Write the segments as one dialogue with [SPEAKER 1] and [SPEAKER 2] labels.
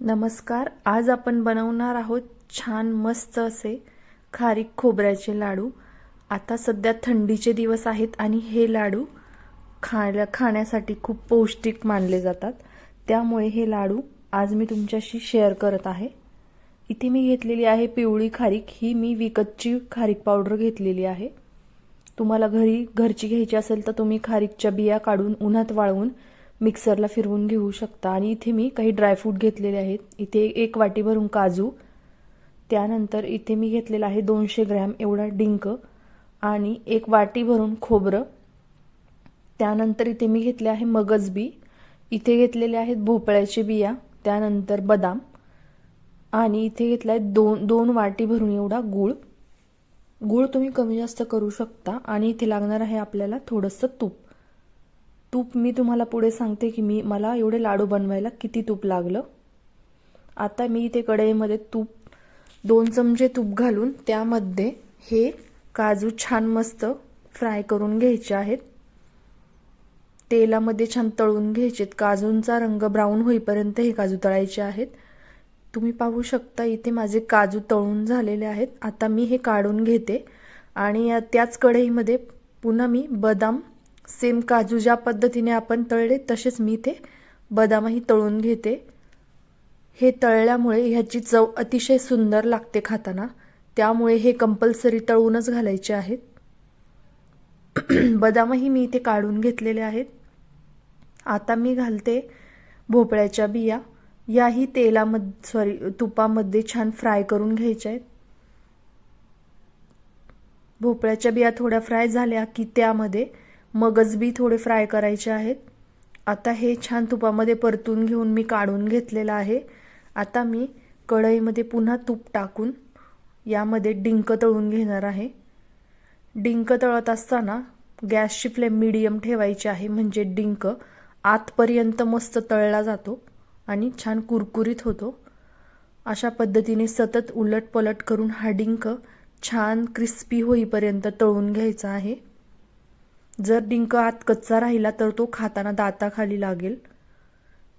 [SPEAKER 1] नमस्कार आज आपण बनवणार आहोत छान मस्त असे खारीक खोबऱ्याचे लाडू. आता सध्या थंडीचे दिवस आहेत आणि हे लाडू खाण्या खाण्यासाठी खूप पौष्टिक मानले जातात. त्यामुळे हे लाडू आज मी तुमच्याशी शेअर करत आहे. इथे मी घेतलेली आहे पिवळी खारीक. ही मी विकतची खारीक पावडर घेतलेली आहे. तुम्हाला घरी घरची घ्यायची असेल तर तुम्ही खारीकच्या बिया काढून उन्हात वाळवून मिक्सरला फिरवून घेऊ शकता. आणि इथे मी काही ड्रायफ्रूट घेतलेले आहेत. इथे एक वाटी भरून काजू. त्यानंतर इथे मी घेतलेला आहे दोनशे ग्रॅम एवढा डिंक आणि एक वाटी भरून खोबरं. त्यानंतर इथे मी घेतले आहे मगज बी. इथे घेतलेले आहेत भोपळ्याचे बिया त्यानंतर बदाम. आणि इथे घेतला आहे दोन दोन वाटी भरून एवढा गूळ. गूळ तुम्ही कमी जास्त करू शकता आणि इथे लागणार आहे आपल्याला थोडंसं तूप. तूप मी तुम्हाला पुढे सांगते की मी मला एवढे लाडू बनवायला किती तूप लागलं. आता मी इथे कढईमध्ये तूप दोन चमचे तूप घालून त्यामध्ये हे काजू छान मस्त फ्राय करून घ्यायचे आहेत. तेलामध्ये छान तळून घ्यायचेत काजूंचा रंग ब्राऊन होईपर्यंत हे काजू तळायचे आहेत. तुम्ही पाहू शकता इथे माझे काजू तळून झालेले आहेत. आता मी हे काढून घेते आणि त्याच कढईमध्ये पुन्हा मी बदाम सेम काजू ज्या पद्धतीने आपण तळले तसेच मी ते बदामही तळून घेते. हे तळल्यामुळे ह्याची चव अतिशय सुंदर लागते खाताना. त्यामुळे हे कंपल्सरी तळूनच घालायचे आहेत. बदामही मी इथे काढून घेतलेले आहेत. आता मी घालते भोपळ्याच्या बिया. याही तेलामध्ये सॉरी तुपामध्ये छान फ्राय करून घ्यायच्या आहेत. भोपळ्याच्या बिया थोड्या फ्राय झाल्या की त्यामध्ये मगज बी थोडे फ्राय करायचे आहेत. आता हे छान तुपामध्ये परतून घेऊन मी काढून घेतलेलं आहे. आता मी कढईमध्ये पुन्हा तूप टाकून यामध्ये डिंक तळून घेणार आहे. डिंक तळत असताना गॅसची फ्लेम मिडियम ठेवायची आहे म्हणजे डिंक आतपर्यंत मस्त तळला जातो आणि छान कुरकुरीत होतो. अशा पद्धतीने सतत उलट पलट करून हा डिंक छान क्रिस्पी होईपर्यंत तळून घ्यायचा आहे. जर डिंक आत कच्चा राहिला तर तो खाताना दाताखाली लागेल.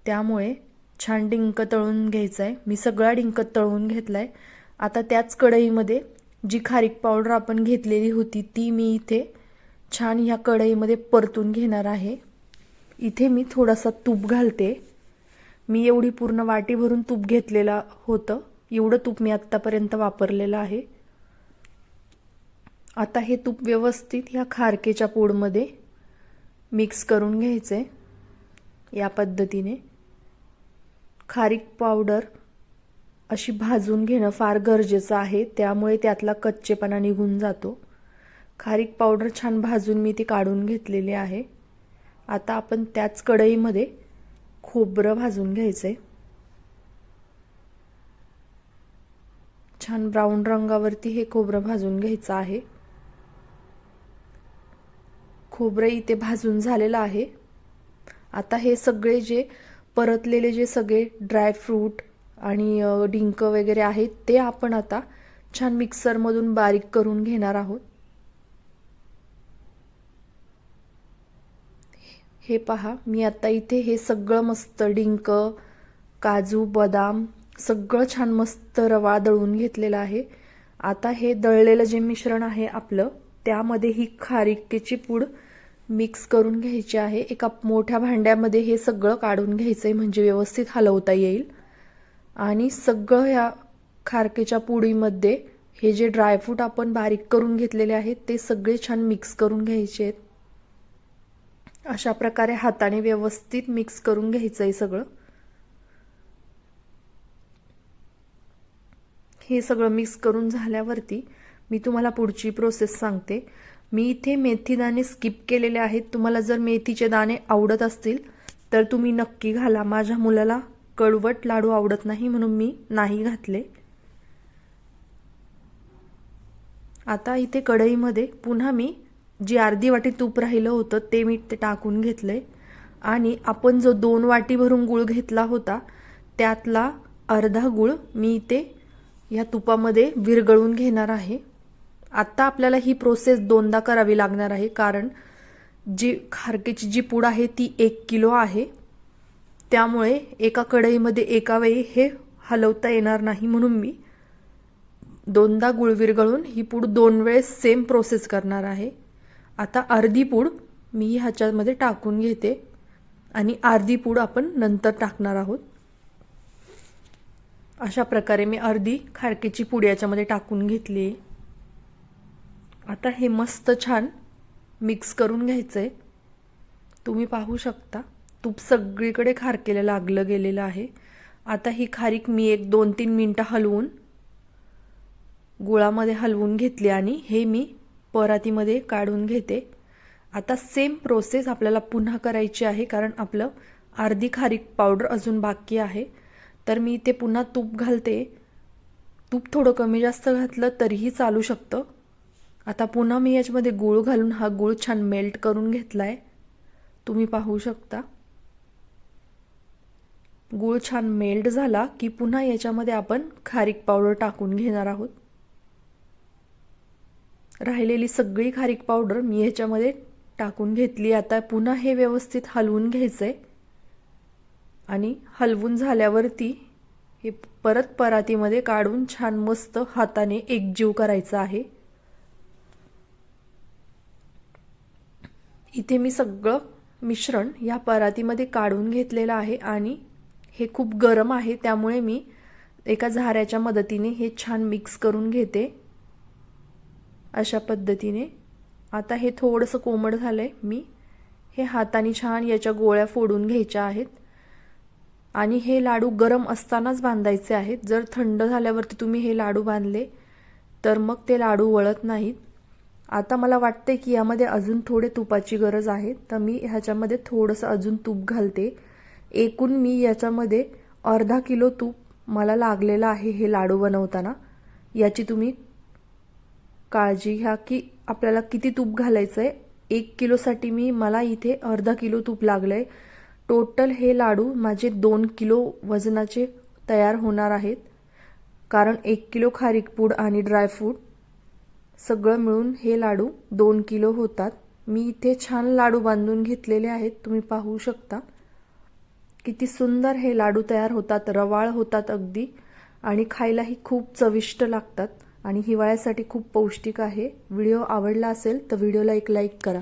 [SPEAKER 1] त्यामुळे छान डिंक तळून घ्यायचा आहे मी सगळा डिंक तळून घेतला आहे आता त्याच कढईमध्ये जी खारीक पावडर आपण घेतलेली होती ती मी इथे छान ह्या कढईमध्ये परतून घेणार आहे. इथे मी थोडासा तूप घालते. मी एवढी पूर्ण वाटी भरून तूप घेतलेला होतं. एवढं तूप मी आत्तापर्यंत वापरलेलं आहे. आता हे तूप व्यवस्थित ह्या खारकेच्या पोडमध्ये मिक्स करून घ्यायचं. आहे या पद्धतीने. खारीक पावडर अशी भाजून घेणं फार गरजेचं आहे. त्यामुळे त्यातला कच्चेपणा निघून जातो. खारीक पावडर छान भाजून मी ती काढून घेतलेली आहे. आता आपण त्याच कढईमध्ये खोबरं भाजून घ्यायचं आहे छान ब्राऊन रंगावरती हे खोबरं भाजून घ्यायचं आहे. खोबरं इथे भाजून झालेलं आहे. आता हे सगळे जे परतलेले जे सगळे ड्रायफ्रूट आणि डिंक वगैरे आहेत ते आपण आता छान मिक्सरमधून बारीक करून घेणार आहोत. हे पहा मी आता इथे हे सगळं मस्त डिंक काजू बदाम सगळं छान मस्त रवा दळून घेतलेलं आहे. आता हे दळलेलं जे मिश्रण आहे आपलं त्यामध्ये ही खारिकेची पूड मिक्स करून घ्यायची आहे. एका मोठ्या भांड्यामध्ये हे सगळं काढून घ्यायचं आहे म्हणजे व्यवस्थित हलवता येईल. आणि सगळं ह्या खारकेच्या पुडीमध्ये हे जे ड्रायफ्रूट आपण बारीक करून घेतलेले आहेत ते सगळे छान मिक्स करून घ्यायचे आहेत. अशा प्रकारे हाताने व्यवस्थित मिक्स करून घ्यायचं आहे सगळं. हे सगळं मिक्स करून झाल्यावरती मी तुम्हाला पुढची प्रोसेस सांगते. मी इथे मेथी दाणे स्किप केलेले आहेत. तुम्हाला जर मेथीचे दाणे आवडत असतील तर तुम्ही नक्की घाला. माझ्या मुलाला कडवट लाडू आवडत नाही म्हणून मी नाही घातले. आता इथे कढईमध्ये पुन्हा मी जी अर्धी वाटी तूप राहिलं होतं ते मी ते टाकून घेतले. आणि आपण जो दोन वाटी भरून गुळ घेतला होता त्यातला अर्धा गुळ मी इथे या तुपामध्ये विरगळून घेणार आहे. आत्ता आपल्याला ही प्रोसेस दोनदा करावी लागणार आहे कारण जी खारकेची जी पूड आहे ती एक किलो आहे. त्यामुळे एका कढईमध्ये एका वेळी हे हलवता येणार नाही म्हणून मी दोनदा गुळ विरघळून ही पूड दोन वेळेस सेम प्रोसेस करणार आहे. आता अर्धी पूड मी ह्याच्यामध्ये टाकून घेते आणि अर्धी पूड आपण नंतर टाकणार आहोत. अशा प्रकारे मी अर्धी खारकेची पूड याच्यामध्ये टाकून घेतली. आहे आता हे मस्त छान मिक्स करून घ्यायचं आहे तुम्ही पाहू शकता. तूप सगळीकडे खारकेला लागलं गेलेलं आहे. आता ही खारीक मी एक दोन तीन मिनटं हलवून गुळामध्ये हलवून घेतली आणि हे मी परातीमध्ये काढून घेते. आता सेम प्रोसेस आपल्याला पुन्हा करायची आहे कारण आपलं अर्धी खारीक पावडर अजून बाकी आहे. तर मी ते पुन्हा तूप घालते. तूप थोडं कमी जास्त घातलं तरीही चालू शकतं. आता पुन्हा मी याच्यामध्ये गूळ घालून हा गूळ छान मेल्ट करून घेतला आहे तुम्ही पाहू शकता. गूळ छान मेल्ट झाला की पुन्हा याच्यामध्ये आपण खारीक पावडर टाकून घेणार आहोत. राहिलेली सगळी खारीक पावडर मी ह्याच्यामध्ये टाकून घेतली. आता पुन्हा हे व्यवस्थित हलवून घ्यायचं आहे आणि हलवून झाल्यावरती हे परत परातीमध्ये काढून छान मस्त हाताने एकजीव करायचं आहे. इथे मी सगळं मिश्रण या परातीमध्ये काढून घेतलेलं आहे आणि हे खूप गरम आहे त्यामुळे मी एका झाऱ्याच्या मदतीने हे छान मिक्स करून घेते. अशा पद्धतीने. आता हे थोडंसं कोमट झालं आहे मी हे हाताने छान याच्या गोळ्या फोडून घ्यायच्या आहेत. आणि हे लाडू गरम असतानाच बांधायचे आहेत. जर थंड झाल्यावरती तुम्ही हे लाडू बांधले तर मग ते लाडू वळत नाहीत. आता मला वाटते की यामध्ये अजून थोडे तुपाची गरज आहे. तर मी ह्याच्यामध्ये थोडंसं अजून तूप घालते. एकूण मी याच्यामध्ये अर्धा किलो तूप मला लागलेलं आहे हे लाडू बनवताना. याची तुम्ही काळजी घ्या की आपल्याला किती तूप घालायचं आहे एक किलोसाठी मी मला इथे अर्धा किलो तूप लागलं आहे टोटल हे लाडू माझे दोन किलो वजनाचे तयार होणार आहेत. कारण एक किलो खारीक पूड आणि ड्रायफ्रूट सगळं मिळून हे लाडू दोन किलो होतात. मी इथे छान लाडू बांधून घेतलेले आहेत. तुम्ही पाहू शकता. किती सुंदर हे लाडू तयार होतात रवाळ होतात अगदी. आणि खायलाही खूप चविष्ट लागतात. आणि हिवाळ्यासाठी खूप पौष्टिक आहे. व्हिडिओ आवडला असेल तर व्हिडिओला एक लाईक करा.